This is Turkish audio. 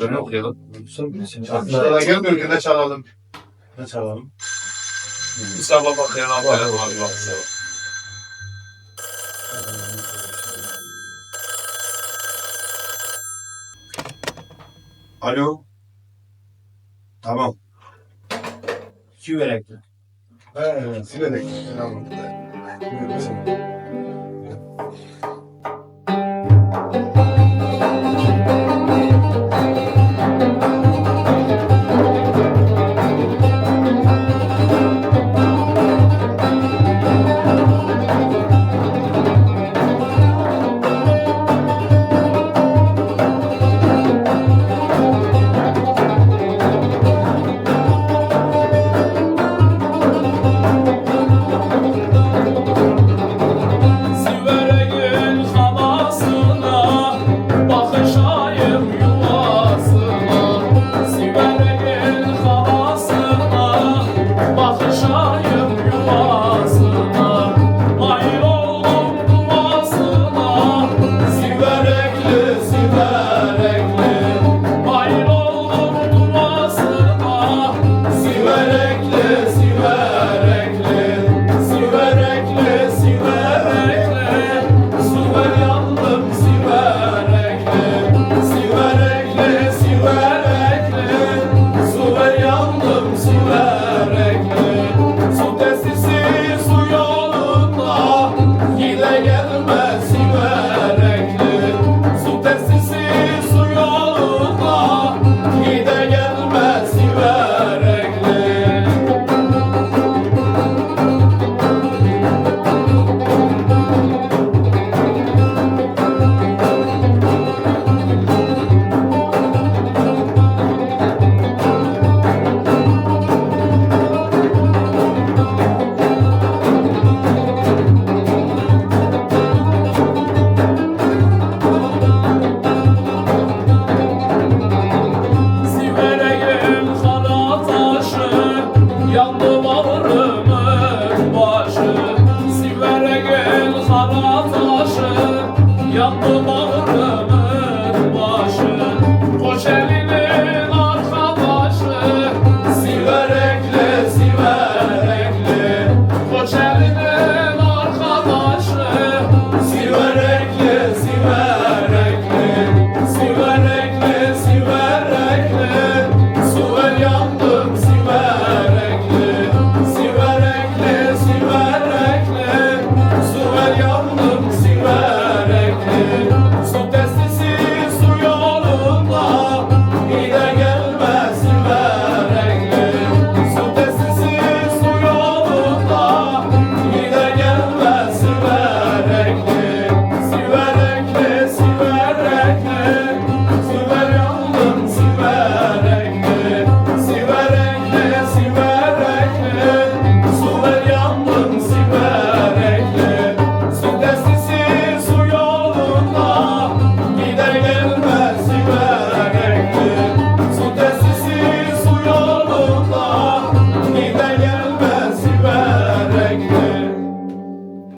Dön okuyalım. Aklına gelmiyor ne çalalım. Ne çalalım? İnşallah bakayım abi. Abi bak. Alo. Tamam. Küverekli. He, silerek. Tamam. Buyur, mesela. Compromise.